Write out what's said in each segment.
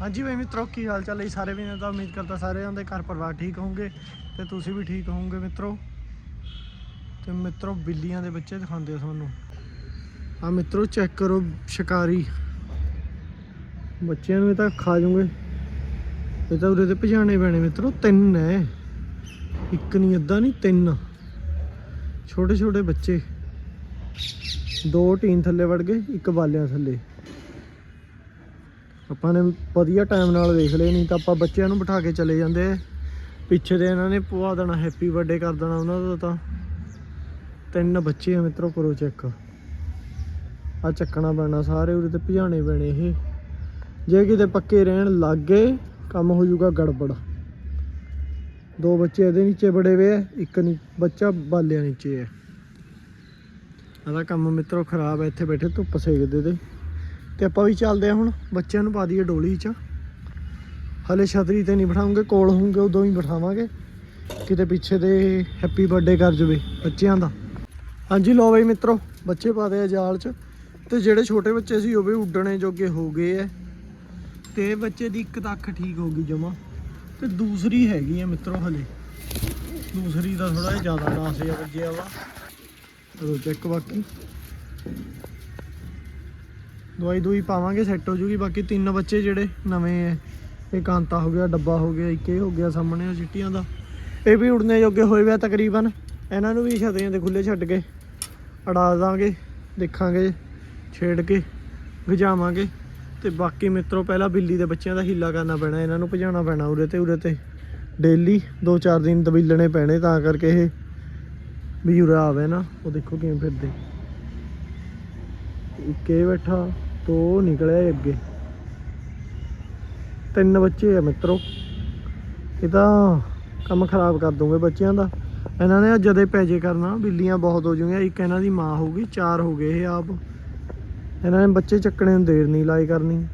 ਹਾਂਜੀ ਬਈ ਮਿੱਤਰੋ ਕੀ ਹਾਲ ਚਾਲ ਹੈ ਸਾਰੇ ਵੀਰਾਂ ਦਾ ਉਮੀਦ ਕਰਦਾ ਸਾਰਿਆਂ ਦੇ ਘਰ ਪਰਿਵਾਰ ਠੀਕ ਹੋਣਗੇ ਤੇ ਤੁਸੀਂ ਵੀ ਠੀਕ ਹੋਵੋਗੇ ਮਿੱਤਰੋ। ਤੇ ਮਿੱਤਰੋ, ਬਿੱਲੀਆਂ ਦੇ ਬੱਚੇ ਦਿਖਾਉਂਦੇ ਆ ਤੁਹਾਨੂੰ। ਆ ਮਿੱਤਰੋ, ਚੈੱਕ ਕਰੋ ਸ਼ਿਕਾਰੀ। ਬੱਚਿਆਂ ਨੂੰ ਇਹ ਤਾਂ ਖਾ ਜੂਗੇ ਇਹ ਤਾਂ ਉਰੇ ਤੇ ਭਜਾਣੇ ਪੈਣੇ ਮਿੱਤਰੋ, ਤਿੰਨ ਐ ਇੱਕ ਨਹੀਂ, ਅੱਧਾ ਨਹੀਂ, ਤਿੰਨ। ਛੋਟੇ ਛੋਟੇ ਬੱਚੇ। ਦੋ ਟੀਨ ਥੱਲੇ ਵੜ ਗਏ, ਇੱਕ ਬਾਲਿਆਂ ਥੱਲੇ। ਆਪਾਂ ਨੇ ਵਧੀਆ ਟਾਈਮ ਨਾਲ ਵੇਖ ਲਏ, ਨਹੀਂ ਤਾਂ ਆਪਾਂ ਬੱਚਿਆਂ ਨੂੰ ਬਿਠਾ ਕੇ ਚਲੇ ਜਾਂਦੇ। ਪਿੱਛੇ ਦੇ ਇਹਨਾਂ ਨੇ ਪਵਾ ਦੇਣਾ ਹੈਪੀ ਬਰਥਡੇ ਕਰ ਦੇਣਾ ਉਹਨਾਂ ਦਾ ਤਾਂ। ਤਿੰਨ ਬੱਚੇ ਆ ਮਿੱਤਰੋ, ਕਰੋ ਚੈੱਕ ਆ ਚੱਕਣਾ ਪੈਣਾ, ਸਾਰੇ ਉਰੇ ਤੇ ਭਜਾਣੇ ਪੈਣੇ ਇਹ। ਜੇ ਕਿਤੇ ਪੱਕੇ ਰਹਿਣ ਲੱਗ ਗਏ, ਕੰਮ ਹੋ ਜਾਊਗਾ ਗੜਬੜ। ਦੋ ਬੱਚੇ ਇਹਦੇ ਨੀਚੇ ਬੜੇ ਵੇ ਆ, ਇੱਕ ਨੀ, ਬੱਚਾ ਬਾਲਿਆਂ ਨੀਚੇ ਹੈ ਇਹਦਾ ਕੰਮ ਮਿੱਤਰੋ ਖਰਾਬ ਹੈ ਇੱਥੇ ਬੈਠੇ ਧੁੱਪ ਸੇਕਦੇ ਤੇ। ਤੇ ਆਪਾਂ ਵੀ ਚੱਲਦੇ ਆ ਹੁਣ, ਬੱਚਿਆਂ ਨੂੰ ਪਾ ਦਈਏ ਡੋਲੀ 'ਚ। ਹਲੇ ਛਤਰੀ ਤੇ ਨਹੀਂ ਬਿਠਾਉਂਗੇ, ਕੋਲ ਹੋਊਗੇ, ਉਦੋਂ ਹੀ ਬਿਠਾਵਾਂਗੇ। ਕਿਤੇ ਪਿੱਛੇ ਦੇ ਹੈਪੀ ਬਰਥਡੇ ਕਰ ਜਵੇ ਬੱਚਿਆਂ ਦਾ। ਹਾਂਜੀ ਲੋ ਬਈ ਮਿੱਤਰੋ, ਬੱਚੇ ਪਾਦੇ ਆ ਜਾਲ 'ਚ। ਤੇ ਜਿਹੜੇ ਛੋਟੇ ਬੱਚੇ ਸੀ, ਉਹ ਵੀ ਉੱਡਣੇ ਜੋਗੇ ਹੋ ਗਏ ਐ। ਤੇ ਬੱਚੇ ਦੀ ਇੱਕ ਤੱਕ ਠੀਕ ਹੋ ਗਈ ਜਮਾ। ਤੇ ਦੂਸਰੀ ਹੈਗੀ ਆ ਮਿੱਤਰੋ ਹਲੇ। ਦੂਸਰੀ ਦਾ ਥੋੜਾ ਜਿਹਾ ਜ਼ਿਆਦਾ ਨਾਸ ਜਿਹਾ ਵੱਜਿਆ ਵਾ। ਚਲੋ ਚੈੱਕ ਬਾਕੀ। ਦਵਾਈ ਦੂਈ ਪਾਵਾਂਗੇ ਸੈੱਟ ਹੋ ਜੂਗੀ। ਬਾਕੀ ਤਿੰਨ ਬੱਚੇ ਜਿਹੜੇ ਨਵੇਂ ਐ ਇਹ ਕਾਂਤਾ ਹੋ ਗਿਆ, ਡੱਬਾ ਹੋ ਗਿਆ, ਇੱਕ ਇਹ ਹੋ ਗਿਆ ਸਾਹਮਣੇ ਉਹ ਚਿੱਟੀਆਂ ਦਾ। ਇਹ ਵੀ ਉੜਨੇ ਜੋਗੇ ਹੋਏ ਵੇ ਤਕਰੀਬਨ। ਇਹਨਾਂ ਨੂੰ ਵੀ ਛਤਰੀਆਂ ਦੇ ਖੁੱਲੇ ਛੱਡ ਕੇ ਅੜਾ ਦਾਂਗੇ, ਦੇਖਾਂਗੇ, ਛੇੜ ਕੇ ਗਜਾਵਾਂਗੇ ਤੇ ਬਾਕੀ ਮਿੱਤਰੋ, ਪਹਿਲਾਂ ਬਿੱਲੀ ਦੇ ਬੱਚਿਆਂ ਦਾ ਹੀਲਾ ਕਰਨਾ ਪੈਣਾ, ਇਹਨਾਂ ਨੂੰ ਭਜਾਉਣਾ ਪੈਣਾ ਉਰੇ ਤੇ ਉਰੇ ਤੇ। ਡੇਲੀ 2-4 ਦਿਨ ਦਬੀਲਣੇ ਪੈਣੇ, ਤਾਂ ਕਰਕੇ ਇਹ ਵੀ ਉਰੇ ਆਵੇ ਨਾ। ਉਹ ਦੇਖੋ ਕਿਵੇਂ ਫਿਰਦੇ। ਇੱਕ ਇਹ ਬੈਠਾ। ਤੋ ਨਿਕਲਿਆ ਅੱਗੇ। ਤਿੰਨ ਬੱਚੇ ਆ ਮਿੱਤਰੋ। ਇਹ ਤਾਂ ਕੰਮ ਖਰਾਬ ਕਰ ਦੋਗੇ ਬੱਚਿਆਂ ਦਾ। ਇਹਨਾਂ ਨੇ ਜਦੇ ਪੈਜੇ ਕਰਨਾ, ਬਿੱਲੀਆਂ ਬਹੁਤ ਹੋ ਜੂਗੀਆਂ ਇੱਕ ਇਹਨਾਂ ਦੀ ਮਾਂ ਹੋਊਗੀ, ਚਾਰ ਹੋ ਗਏ ਇਹ ਆਪ। ਇਹਨਾਂ ਨੇ ਬੱਚੇ ਚੱਕਣੇ ਨੂੰ ਦੇਰ ਨਹੀਂ ਲਾਈ ਕਰਨੀ।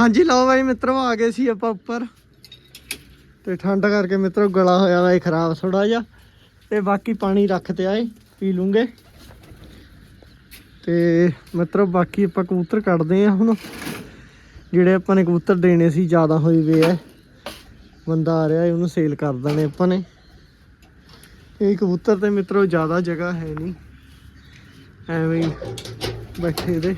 ਹਾਂਜੀ, ਲਓ ਬਾਈ ਮਿੱਤਰੋ, ਆ ਗਏ ਸੀ ਆਪਾਂ ਉੱਪਰ। ਤੇ ਠੰਡ ਕਰਕੇ ਮਿੱਤਰੋ, ਗਲਾ ਹੋਇਆ ਵਾ ਇਹ ਖਰਾਬ ਥੋੜਾ ਜਿਹਾ। ਤੇ ਬਾਕੀ ਪਾਣੀ ਰੱਖ ਤੇ ਆਏ, ਪੀ ਲੂੰਗੇ। ਤੇ ਮਿੱਤਰੋ, ਬਾਕੀ ਆਪਾਂ ਕਬੂਤਰ ਕੱਢਦੇ ਆ ਹੁਣ। ਜਿਹੜੇ ਆਪਾਂ ਨੇ ਕਬੂਤਰ ਦੇਣੇ ਸੀ, ਜ਼ਿਆਦਾ ਹੋਈ ਵੇ ਐ ਬੰਦਾ ਆ ਰਿਹਾ, ਉਹਨੂੰ ਸੇਲ ਕਰ ਦੇਣੇ ਆਪਾਂ ਨੇ। ਇਹ ਕਬੂਤਰ ਤੇ ਮਿੱਤਰੋ, ਜ਼ਿਆਦਾ ਜਗ੍ਹਾ ਹੈ ਨਹੀਂ। ਐਵੇਂ ਹੀ ਬੈਠੇ ਦੇ।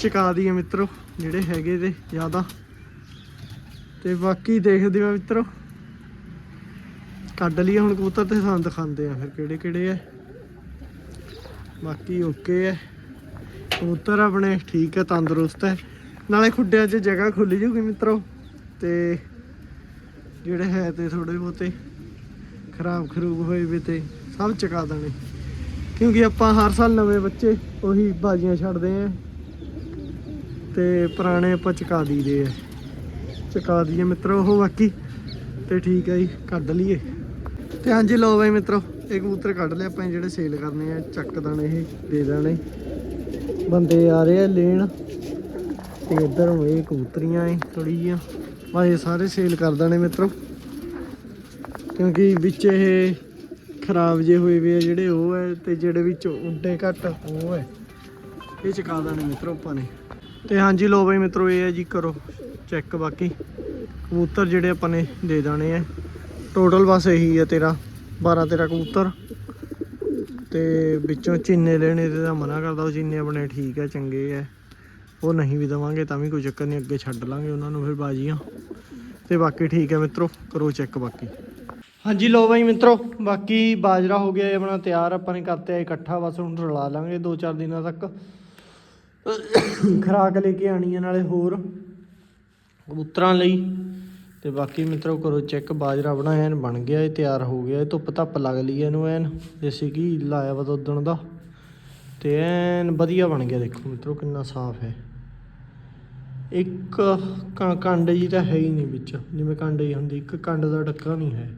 ਚਕਾ ਦਈਏ ਮਿੱਤਰੋ, ਜਿਹੜੇ ਹੈਗੇ ਦੇ, ਜ਼ਿਆਦਾ। ਤੇ ਬਾਕੀ ਦੇਖਦੇ ਆ ਮਿੱਤਰੋ। ਕੱਢ ਲਈਏ ਹੁਣ ਕਬੂਤਰ ਤੇ, ਸਾਨੂੰ ਦਿਖਾਉਂਦੇ ਆ ਫਿਰ ਕਿਹੜੇ ਕਿਹੜੇ ਐ ਬਾਕੀ ਓਕੇ ਹੈ ਕਬੂਤਰ ਆਪਣੇ ਠੀਕ ਹੈ ਤੰਦਰੁਸਤ ਹੈ ਨਾਲੇ ਖੁੱਡਿਆਂ 'ਚ ਜਗ੍ਹਾ ਖੁੱਲ ਜੂਗੀ ਮਿੱਤਰੋ। ਤੇ ਜਿਹੜੇ ਹੈ ਤੇ ਥੋੜੇ ਬਹੁਤੇ ਖਰਾਬ ਖਰੂਬ ਹੋਏ ਵੀ ਤੇ ਸਭ ਚਕਾ ਦੇਣੇ। ਕਿਉਂਕਿ ਆਪਾਂ ਹਰ ਸਾਲ ਨਵੇਂ ਬੱਚੇ ਉਹੀ ਬਾਜੀਆਂ ਛੱਡਦੇ ਆ ਤੇ ਪੁਰਾਣੇ ਆਪਾਂ ਚਕਾ ਦਈਦੇ ਆ ਚਕਾ ਦਈਏ ਮਿੱਤਰੋ ਉਹ ਬਾਕੀ। ਤੇ ਠੀਕ ਹੈ ਜੀ, ਕੱਢ ਲਈਏ। ਤੇ ਹਾਂਜੀ ਲੋ ਬਾਈ ਮਿੱਤਰੋ। ਇਹ ਕਬੂਤਰ ਕੱਢ ਲਿਆ ਆਪਾਂ ਜਿਹੜੇ ਸੇਲ ਕਰਨੇ ਆ, ਚੱਕ ਦੇਣੇ ਇਹ, ਦੇ ਦੇਣੇ। ਬੰਦੇ ਆ ਰਹੇ ਆ ਲੈਣ। ਤੇ ਇੱਧਰ ਇਹ ਕਬੂਤਰੀਆਂ ਏ ਥੋੜੀ ਜੀਆਂ ਬਸ ਇਹ ਸਾਰੇ ਸੇਲ ਕਰ ਦੇਣੇ ਮਿੱਤਰੋ। ਕਿਉਂਕਿ ਵਿੱਚ ਇਹ ਖਰਾਬ ਜੇ ਹੋਏ ਵੇ ਆ ਜਿਹੜੇ ਉਹ ਹੈ ਤੇ ਜਿਹੜੇ ਵਿੱਚ ਉੱਡੇ ਘੱਟ ਉਹ ਹੈ ਇਹ ਚਕਾ ਦੇਣੇ ਮਿੱਤਰੋ ਆਪਾਂ ਨੇ। ਤੇ ਹਾਂਜੀ ਲੋ ਬਾਈ ਮਿੱਤਰੋ, ਇਹ ਹੈ ਜੀ ਕਰੋ ਚੈੱਕ ਬਾਕੀ। ਕਬੂਤਰ ਜਿਹੜੇ ਆਪਾਂ ਨੇ ਦੇ ਦੇਣੇ ਆ। ਟੋਟਲ ਬਸ ਇਹੀ ਹੈ ਤੇਰਾ। 12 13 ਕਬੂਤਰ। ਤੇ ਵਿੱਚੋਂ ਚੀਨੇ ਲੈਣੇ ਤੇ ਤਾਂ ਮਨਾ ਕਰਦਾ ਉਹ ਚੀਨੇ ਆਪਣੇ ਠੀਕ ਹੈ ਚੰਗੇ ਹੈ ਉਹ ਨਹੀਂ ਵੀ ਦਵਾਂਗੇ ਤਾਂ ਵੀ ਕੋਈ ਚੱਕਰ ਨਹੀਂ, ਅੱਗੇ ਛੱਡ ਲਾਂਗੇ ਉਹਨਾਂ ਨੂੰ ਫਿਰ ਬਾਜੀਆਂ। ਤੇ ਬਾਕੀ ਠੀਕ ਹੈ ਮਿੱਤਰੋ, ਕਰੋ ਚੈੱਕ ਬਾਕੀ। ਹਾਂਜੀ ਲੋ ਬਾਈ ਮਿੱਤਰੋ, ਬਾਕੀ ਬਾਜਰਾ ਹੋ ਗਿਆ ਇਹ ਆਪਣਾ ਤਿਆਰ, ਆਪਾਂ ਨੇ ਕਰਤੇ ਇਕੱਠਾ, ਬਸ ਹੁਣ ਰਲਾ ਲਾਂਗੇ 2-4 ਦਿਨਾਂ ਤੱਕ। ਖਰਾਕ ਲੈ ਕੇ ਆਣੀ ਹੈ ਨਾਲੇ ਹੋਰ। ਕਬੂਤਰਾਂ ਲਈ ਤੇ ਬਾਕੀ ਮਿੱਤਰੋ ਕਰੋ ਚੈੱਕ, ਬਾਜਰਾ ਬਣਾਇਆ ਐਨ ਬਣ ਗਿਆ ਇਹ ਤਿਆਰ ਹੋ ਗਿਆ ਇਹ ਧੁੱਪ ਧੱਪ ਲੱਗ ਲਈ ਇਹਨੂੰ ਐਨ, ਦੇਸੀ ਘੀ ਲਾਇਆ ਵਾ ਦੁੱਧਣ ਦਾ। ਤੇ ਐਨ ਵਧੀਆ ਬਣ ਗਿਆ, ਦੇਖੋ ਮਿੱਤਰੋ ਕਿੰਨਾ ਸਾਫ਼ ਹੈ ਇੱਕ ਕ- ਕੰਡ ਜੀ ਤਾਂ ਹੈ ਹੀ ਨਹੀਂ ਵਿੱਚ, ਜਿਵੇਂ ਕੰਡ ਹੀ ਹੁੰਦੀ, ਇੱਕ ਕੰਡ ਦਾ ਡੱਕਾ ਨਹੀਂ ਹੈ।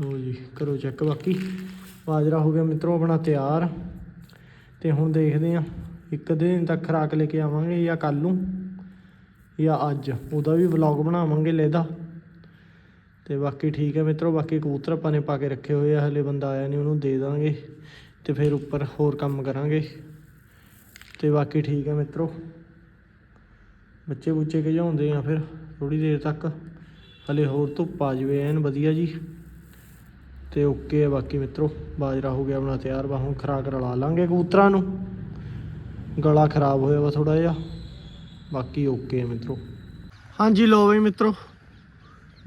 ਲੋ ਜੀ, ਕਰੋ ਚੈੱਕ ਬਾਕੀ। ਬਾਜਰਾ ਹੋ ਗਿਆ ਮਿੱਤਰੋ ਆਪਣਾ ਤਿਆਰ। ਤੇ ਹੁਣ ਦੇਖਦੇ ਆ, ਇੱਕ ਦਿਨ ਤੱਕ ਖਰਾਕ ਲੈ ਕੇ ਆਵਾਂਗੇ ਜਾਂ ਕੱਲ ਨੂੰ। ਜਾਂ ਅੱਜ। ਉਹਦਾ ਵੀ ਵਲੌਗ ਬਣਾਵਾਂਗੇ ਲੈਦਾ ਤੇ ਬਾਕੀ ਠੀਕ ਹੈ ਮਿੱਤਰੋ, ਬਾਕੀ ਕਬੂਤਰ ਆਪਾਂ ਨੇ ਪਾ ਕੇ ਰੱਖੇ ਹੋਏ ਆ, ਹਲੇ ਬੰਦਾ ਆਇਆ ਨਹੀਂ, ਉਹਨੂੰ ਦੇ ਦਾਂਗੇ ਤੇ ਫਿਰ ਉੱਪਰ ਹੋਰ ਕੰਮ ਕਰਾਂਗੇ। ਤੇ ਬਾਕੀ ਠੀਕ ਹੈ ਮਿੱਤਰੋ। ਬੱਚੇ ਬੁੱਚੇ ਖਿਜਾਉਂਦੇ ਆ ਫਿਰ ਥੋੜੀ ਦੇਰ ਤੱਕ। ਹਲੇ ਹੋਰ ਧੁੱਪ ਆ ਜਵੇ, ਐਨ ਵਧੀਆ ਜੀ। ਤੇ ਓਕੇ ਹੈ ਬਾਕੀ ਮਿੱਤਰੋ, ਬਾਜਰਾ ਹੋ ਗਿਆ ਆਪਣਾ ਤਿਆਰ ਵਾ ਹੁਣ ਖਰਾਕ ਰਲਾ ਲਾਂਗੇ ਕਬੂਤਰਾਂ ਨੂੰ। ਗਲਾ ਖਰਾਬ ਹੋਇਆ ਵਾ ਥੋੜਾ ਜਿਹਾ। ਬਾਕੀ ਓਕੇ ਆ ਮਿੱਤਰੋ। ਹਾਂਜੀ ਲੋ ਬਈ ਮਿੱਤਰੋ।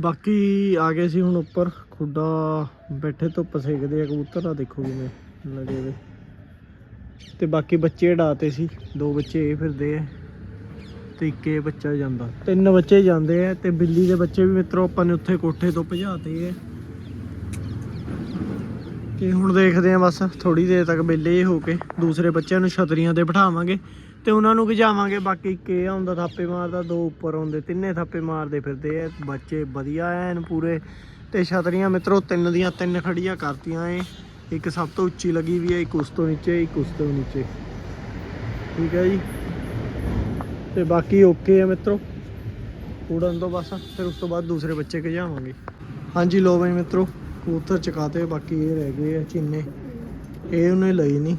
ਬਾਕੀ ਆ ਗਏ ਸੀ ਹੁਣ ਉੱਪਰ। ਖੁੱਡਾ ਬੈਠੇ ਧੁੱਪ ਸੇਕਦੇ ਆ ਕਬੂਤਰ ਆ ਦੇਖੋ ਕਿਵੇਂ ਲੱਗੇ ਵੇ ਤੇ ਬਾਕੀ ਬੱਚੇ ਡਾਤੇ ਸੀ। ਦੋ ਬੱਚੇ ਇਹ ਫਿਰਦੇ ਆ ਤੇ ਇੱਕ ਬੱਚਾ ਜਾਂਦਾ। ਤਿੰਨ ਬੱਚੇ ਜਾਂਦੇ ਆ ਤੇ ਬਿੱਲੀ ਦੇ ਬੱਚੇ ਵੀ ਮਿੱਤਰੋ ਆਪਾਂ ਨੇ ਉੱਥੇ ਕੋਠੇ ਤੋਂ ਭਜਾਤੇ ਆ। ਤੇ ਹੁਣ ਦੇਖਦੇ ਆ ਬਸ ਥੋੜੀ ਦੇਰ ਤੱਕ ਵਿਹਲੇ ਹੋ ਕੇ ਦੂਸਰੇ ਬੱਚਿਆਂ ਨੂੰ ਛਤਰੀਆਂ ਤੇ ਬਿਠਾਵਾਂਗੇ। ਤੇ ਉਹਨਾਂ ਨੂੰ ਗਿਜਾਵਾਂਗੇ ਬਾਕੀ ਇੱਕ ਇਹ ਆਉਂਦਾ ਥਾਪੇ ਮਾਰਦਾ, ਦੋ ਉੱਪਰ ਆਉਂਦੇ, ਤਿੰਨੇ ਥਾਪੇ ਮਾਰਦੇ ਫਿਰਦੇ ਆ। ਬੱਚੇ ਵਧੀਆ ਐਨ ਪੂਰੇ। ਤੇ ਛਤਰੀਆਂ ਮਿੱਤਰੋ, ਤਿੰਨ ਦੀਆਂ ਤਿੰਨ ਖੜੀਆਂ ਕਰਤੀਆਂ ਏ ਇੱਕ ਸਭ ਤੋਂ ਉੱਚੀ ਲੱਗੀ ਵੀ ਹੈ ਇੱਕ ਉਸ ਤੋਂ ਨੀਚੇ, ਇੱਕ ਉਸ ਤੋਂ ਨੀਚੇ। ਠੀਕ ਹੈ ਜੀ? ਤੇ ਬਾਕੀ ਓਕੇ ਆ ਮਿੱਤਰੋ। ਉੜਨ ਤੋਂ ਬਸ, ਫਿਰ ਉਸ ਤੋਂ ਬਾਅਦ ਦੂਸਰੇ ਬੱਚੇ ਗਿਜਾਵਾਂਗੇ ਹਾਂਜੀ ਲੋ ਬਈ ਮਿੱਤਰੋ, ਕਬੂਤਰ ਚਕਾਤੇ, ਬਾਕੀ ਇਹ ਰਹਿ ਗਏ ਆ ਚੀਨੇ। ਇਹ ਉਹਨੇ ਲਈ ਨਹੀਂ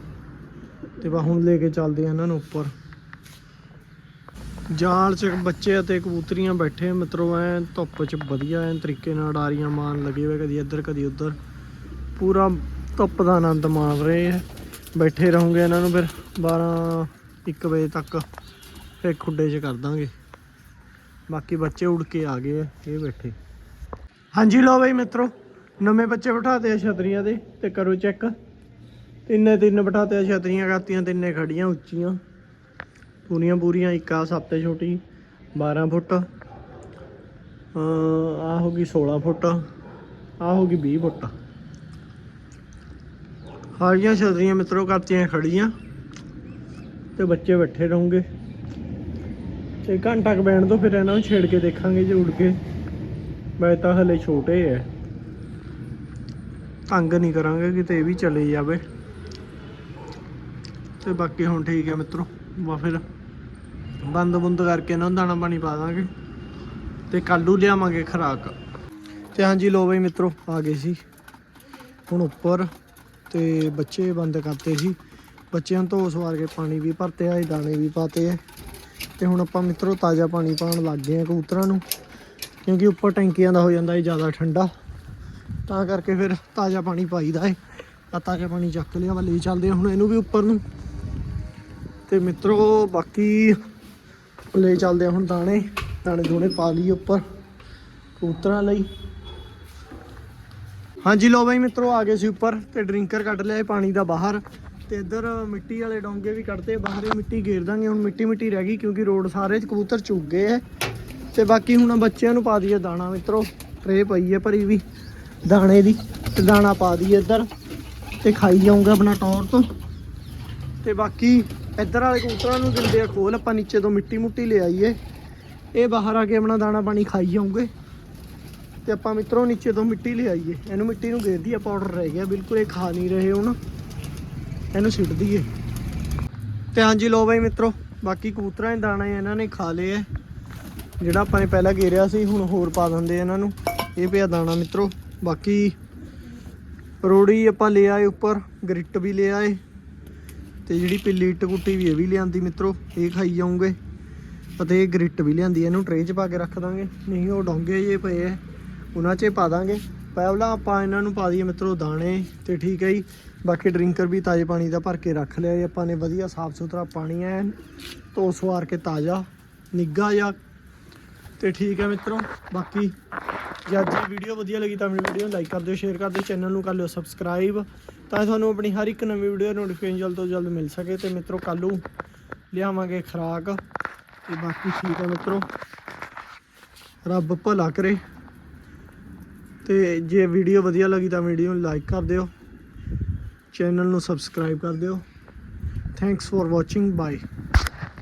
ਤੇ ਬਾ ਹੁਣ ਲੈ ਕੇ ਚੱਲਦੇ ਆ ਇਹਨਾਂ ਨੂੰ ਉੱਪਰ। ਜਾਲ 'ਚ ਬੱਚੇ ਅਤੇ ਕਬੂਤਰੀਆਂ ਬੈਠੇ ਆ, ਮਿੱਤਰੋ, ਐ ਧੁੱਪ 'ਚ ਵਧੀਆ ਐਨ ਤਰੀਕੇ ਨਾਲ ਡਾਰੀਆਂ ਮਾਰਨ ਲੱਗੇ ਹੋਏ ਕਦੀ ਇੱਧਰ, ਕਦੀ ਉੱਧਰ। ਪੂਰਾ ਧੁੱਪ ਦਾ ਆਨੰਦ ਮਾਣ ਰਹੇ ਆ। ਬੈਠੇ ਰਹੋਗੇ ਇਹਨਾਂ ਨੂੰ ਫਿਰ 12 1 ਵਜੇ ਤੱਕ ਫਿਰ ਖੁੱਡੇ 'ਚ ਕਰ ਦਾਂਗੇ। ਬਾਕੀ ਬੱਚੇ ਉੜ ਕੇ ਆ ਗਏ ਆ, ਇਹ ਬੈਠੇ। ਹਾਂਜੀ ਲੋ ਬਈ ਮਿੱਤਰੋ, ਨਵੇਂ ਬੱਚੇ ਬਿਠਾਤੇ ਆ ਛਤਰੀਆਂ ਦੇ ਤੇ ਕਰੋ ਚੈੱਕ। ਤਿੰਨੇ ਤਿੰਨ ਬਿਠਾਤੇ ਛਤਰੀਆਂ ਕਰਤੀਆਂ, ਤਿੰਨੇ ਖੜੀਆਂ ਉੱਚੀਆਂ। ਪੂਰੀਆਂ ਪੂਰੀਆਂ, ਇੱਕ ਆ ਸਭ ਤੋਂ ਛੋਟੀ 12 ਫੁੱਟ। ਆ ਹੋ ਗਈ 16 ਫੁੱਟ ਆ ਹੋ ਗਈ 20 ਫੁੱਟ। ਹਾਰੀਆਂ ਛਤਰੀਆਂ ਮਿੱਤਰੋ ਕਰਤੀਆਂ ਖੜੀਆਂ ਤੇ ਬੱਚੇ ਬੈਠੇ ਰਹੋਗੇ। ਤੇ ਘੰਟਾ ਕੁ ਬੈਣ ਤੋਂ ਫਿਰ ਇਹਨਾਂ ਨੂੰ ਛੇੜ ਕੇ ਦੇਖਾਂਗੇ ਜੇ ਉੜ ਕੇ। ਮੈਂ ਤਾਂ ਹਲੇ ਛੋਟੇ ਐ ਤੰਗ ਨਹੀਂ ਕਰਾਂਗੇ ਕਿਤੇ ਇਹ ਵੀ ਚਲੇ ਜਾਵੇ। ਤੇ ਬਾਕੀ ਹੁਣ ਠੀਕ ਹੈ ਮਿੱਤਰੋ ਬਾ ਫਿਰ ਬੰਦ ਬੰਦ ਕਰਕੇ ਇਹਨਾਂ ਨੂੰ ਦਾਣਾ ਪਾਣੀ ਪਾ ਦਾਂਗੇ ਤੇ ਕੱਲੂ ਲਿਆਵਾਂਗੇ ਖਰਾਕ। ਤੇ ਹਾਂਜੀ ਲੋ ਬਈ ਮਿੱਤਰੋ, ਆ ਗਏ ਸੀ। ਹੁਣ ਉੱਪਰ ਤੇ ਬੱਚੇ ਬੰਦ ਕਰਤੇ ਸੀ। ਬੱਚਿਆਂ ਨੂੰ ਧੋ ਸਵਾਰ ਕੇ ਪਾਣੀ ਵੀ ਭਰਤੇ ਆ ਦਾਣੇ ਵੀ ਪਾਤੇ ਆ। ਤੇ ਹੁਣ ਆਪਾਂ ਮਿੱਤਰੋ ਤਾਜ਼ਾ ਪਾਣੀ ਪਾਉਣ ਲੱਗ ਗਏ ਆ ਕਬੂਤਰਾਂ ਨੂੰ, ਕਿਉਂਕਿ ਉੱਪਰ ਟੈਂਕੀਆਂ ਦਾ ਹੋ ਜਾਂਦਾ ਹੈ ਜ਼ਿਆਦਾ ਠੰਡਾ। ਤਾਂ ਕਰਕੇ ਫਿਰ ਤਾਜ਼ਾ ਪਾਣੀ ਪਾਈਦਾ ਏ। ਆ ਤਾਜ਼ਾ ਪਾਣੀ ਚੱਕ ਲਿਆ ਵਾ ਲੈ ਚੱਲਦੇ ਹੁਣ ਇਹਨੂੰ ਵੀ ਉੱਪਰ ਨੂੰ ਤੇ ਮਿੱਤਰੋ ਬਾਕੀ ਲੈ ਚੱਲਦੇ ਆ ਹੁਣ ਦਾਣੇ। ਦਾਣੇ ਦੋਣੇ ਪਾ ਲਈ ਉੱਪਰ ਕਬੂਤਰਾਂ ਲਈ। ਹਾਂਜੀ ਲੋ ਬਾਈ ਮਿੱਤਰੋ, ਆ ਗਏ ਸੀ ਉੱਪਰ ਤੇ ਡਰਿੰਕਰ ਕੱਢ ਲਿਆ ਪਾਣੀ ਦਾ ਬਾਹਰ ਤੇ ਇੱਧਰ ਮਿੱਟੀ ਵਾਲੇ ਡੋਂਗੇ ਵੀ ਕੱਢਦੇ ਬਾਹਰ ਇਹ ਮਿੱਟੀ ਗੇਰ ਦਾਂਗੇ। ਹੁਣ ਮਿੱਟੀ ਮਿੱਟੀ ਰਹਿ ਗਈ ਕਿਉਂਕਿ ਰੋਡ ਸਾਰੇ 'ਚ ਕਬੂਤਰ ਚੁੱਕ ਗਏ ਐ। ਤੇ ਬਾਕੀ ਹੁਣ ਬੱਚਿਆਂ ਨੂੰ ਪਾ ਦਈਏ ਦਾਣਾ ਮਿੱਤਰੋ ਟਰੇ ਪਈ ਹੈ ਭਰੀ ਵੀ ਦਾਣੇ ਦੀ ਤੇ ਦਾਣਾ ਪਾ ਦਈਏ ਇੱਧਰ ਤੇ ਖਾਈ ਜਾਊਂਗਾ ਆਪਣਾ ਟੌਰ ਤੋਂ। ਤੇ ਬਾਕੀ ਇੱਧਰ ਵਾਲੇ ਕਬੂਤਰਾਂ ਨੂੰ ਦਿੰਦੇ ਆ ਖੋਲ, ਆਪਾਂ ਨੀਚੇ ਤੋਂ ਮਿੱਟੀ ਮੁੱਟੀ ਲੈ ਆਈਏ। ਇਹ ਬਾਹਰ ਆ ਕੇ ਆਪਣਾ ਦਾਣਾ ਪਾਣੀ ਖਾਈ ਜਾਊਂਗੇ। ਤੇ ਆਪਾਂ ਮਿੱਤਰੋ ਨੀਚੇ ਤੋਂ ਮਿੱਟੀ ਲੈ ਆਈਏ। ਇਹਨੂੰ ਮਿੱਟੀ ਨੂੰ ਗੇਰਦੀ ਆ ਪਾਊਡਰ ਰਹਿ ਗਿਆ। ਬਿਲਕੁਲ ਇਹ ਖਾ ਨਹੀਂ ਰਹੇ ਹੁਣ। ਇਹਨੂੰ ਸਿੱਟ ਦਈਏ। ਤੇ ਹਾਂਜੀ ਲੋ ਬਾਈ ਮਿੱਤਰੋ, ਬਾਕੀ ਕਬੂਤਰਾਂ ਦੇ ਦਾਣੇ ਇਹਨਾਂ ਨੇ ਖਾ ਲਏ ਐ ਜਿਹੜਾ ਆਪਾਂ ਨੇ ਪਹਿਲਾਂ ਗੇਰਿਆ ਸੀ, ਹੁਣ ਹੋਰ ਪਾ ਦਿੰਦੇ ਇਹਨਾਂ ਨੂੰ। ਇਹ ਪਿਆ ਦਾਣਾ ਮਿੱਤਰੋ। ਬਾਕੀ ਰੋੜੀ ਆਪਾਂ ਲੈ ਆਏ ਉੱਪਰ, ਗ੍ਰਿਟ ਵੀ ਲੈ ਆਏ। ਤੇ ਜਿਹੜੀ ਪਿੱਲੀ ਇੱਟ ਕੁੱਟੀ ਵੀ ਇਹ ਵੀ ਲਿਆਂਦੀ ਮਿੱਤਰੋ, ਇਹ ਖਾਈ ਜਾਉਂਗੇ ਅਤੇ ਇਹ ਗ੍ਰਿਟ ਵੀ ਲਿਆਂਦੀ, ਇਹਨੂੰ ਟਰੇ 'ਚ ਪਾ ਕੇ ਰੱਖ ਦਾਂਗੇ। ਨਹੀਂ, ਉਹ ਡੋਂਗੇ ਜੇ ਪਏ ਐ, ਉਹਨਾਂ 'ਚ ਪਾ ਦਾਂਗੇ। ਪਹਿਲਾਂ ਆਪਾਂ ਇਹਨਾਂ ਨੂੰ ਪਾ ਦਈਏ ਮਿੱਤਰੋ ਦਾਣੇ, ਤੇ ਠੀਕ ਹੈ ਜੀ। ਬਾਕੀ ਡਰਿੰਕਰ ਵੀ ਤਾਜ਼ੇ ਪਾਣੀ ਦਾ ਭਰ ਕੇ ਰੱਖ ਲਿਆ ਜੀ। ਆਪਾਂ ਨੇ ਵਧੀਆ ਸਾਫ਼ ਸੁਥਰਾ ਪਾਣੀ ਐ, ਧੋ ਸਵਾਰ ਕੇ ਤਾਜ਼ਾ ਨਿੱਗਾ ਜਾਂ ਤੇ ਠੀਕ ਹੈ ਮਿੱਤਰੋ, ਬਾਕੀ ਜੇ ਅੱਜ ਦੀ ਵੀਡੀਓ ਵਧੀਆ ਲੱਗੀ ਤਾਂ ਮੇਰੀ ਵੀਡੀਓ ਨੂੰ ਲਾਈਕ ਕਰ ਦਿਓ ਸ਼ੇਅਰ ਕਰ ਦਿਓ ਚੈਨਲ ਨੂੰ ਕਰ ਲਿਓ ਸਬਸਕ੍ਰਾਈਬ ਤਾਂ ਤੁਹਾਨੂੰ ਆਪਣੀ ਹਰ ਇੱਕ ਨਵੀਂ ਵੀਡੀਓ ਨੋਟੀਫਿਕੇਸ਼ਨ ਜਲਦ ਤੋਂ ਜਲਦ ਮਿਲ ਸਕੇ ਤੇ ਮਿੱਤਰੋ ਕੱਲ੍ਹ ਨੂੰ ਲਿਆਵਾਂਗੇ ਖਰਾਕ ਤੇ ਬਾਕੀ ਠੀਕ ਹੈ ਮਿੱਤਰੋ। ਰੱਬ ਭਲਾ ਕਰੇ। ਤੇ ਜੇ ਵੀਡੀਓ ਵਧੀਆ ਲੱਗੀ ਤਾਂ ਵੀਡੀਓ ਨੂੰ ਲਾਈਕ ਕਰ ਦਿਓ। ਚੈਨਲ ਨੂੰ ਸਬਸਕ੍ਰਾਈਬ ਕਰ ਦਿਓ। Thanks for watching bye